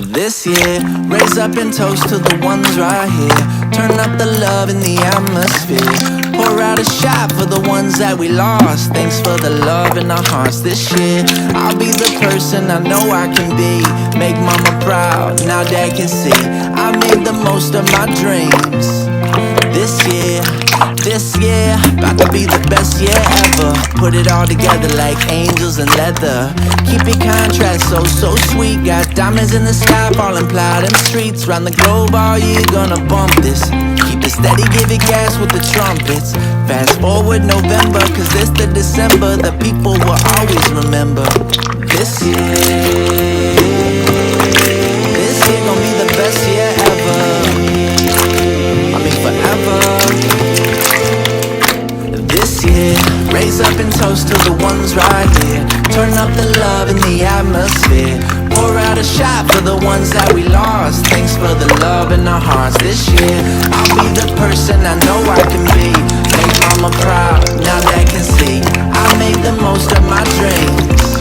this year. Raise up and toast to the ones right here. Turn up the love in the atmosphere. Pour out a shot for the ones that we lost. Thanks for the love in our hearts this year. I'll be the person I know I can be. Make mama proud, now dad can see. I made the most of my dreams. This year, this year, about to be the best year ever. Put it all together like angels and leather. Keep it contrast so, so sweet. Got diamonds in the sky, falling platinum streets. Round the globe, all year gonna bump this. Keep it steady, give it gas with the trumpets. Fast forward November, cause it's the December that people will always remember. This year, a shot for the ones that we lost. Thanks for the love in our hearts this year. I'll be the person I know I can be. Make mama proud, now that can see. I made the most of my dreams.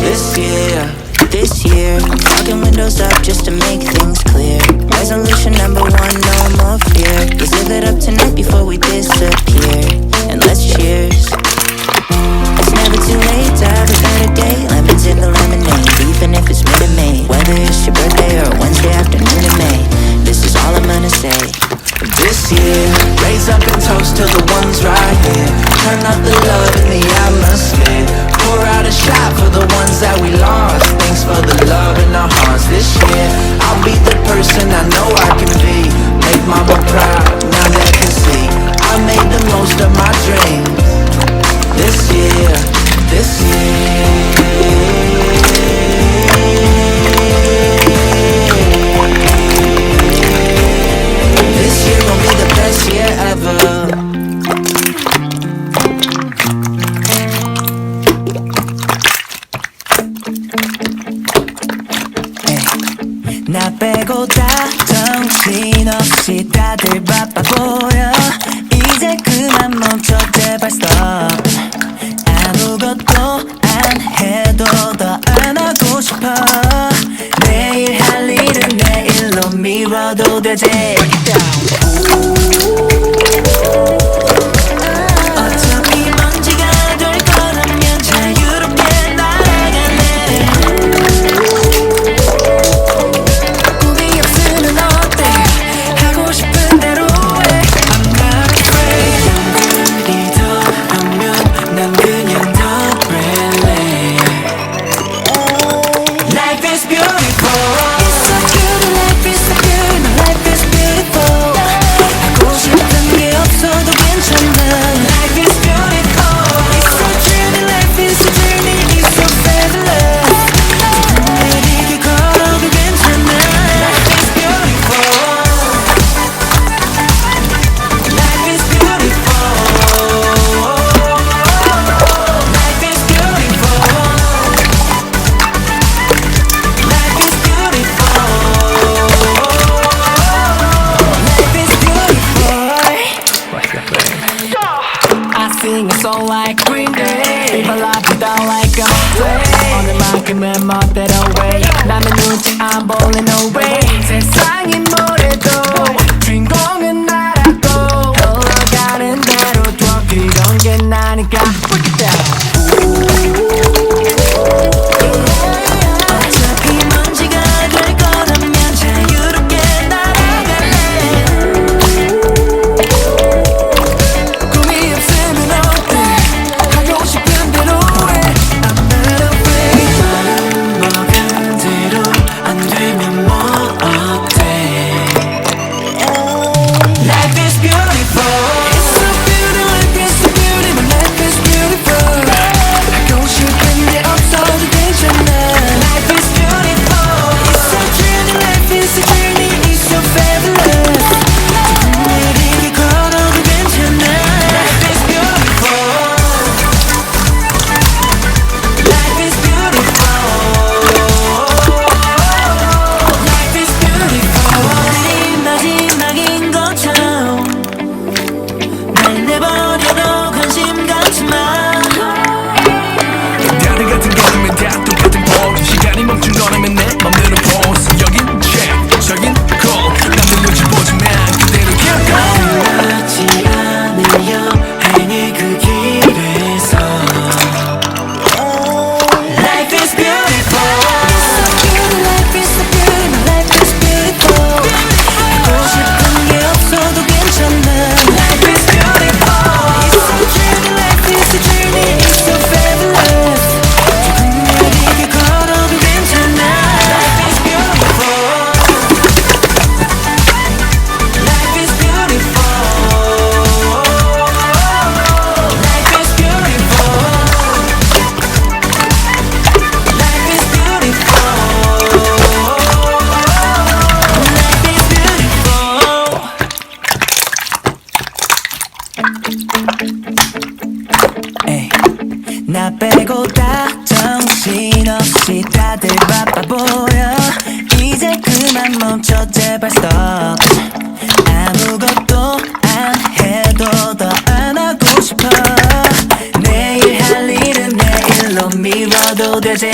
This year. This year, talking windows up just to make things clear. Resolution number one, no more fear. Let's live it up tonight before we disappear. And This year, raise up and toast to the ones right here. Turn up the love in the atmosphere. Pour out a shot for the ones that we lost. Thanks for the love in our hearts this year. I'll be the person I know I 빼고 다 정신없이 다들 바빠 보여. 이제 그만 멈춰 제발 stop. 아무것도 안 해도 더 안 하고 싶어. 내일 할 일은 내일로 미뤄도 되지 나 빼고 다 정신없이 다들 바빠 보여. 이제 그만 멈춰 제발 stop. 아무것도 안 해도 더 안 하고 싶어. 내일 할 일은 내일로 미뤄도 되지.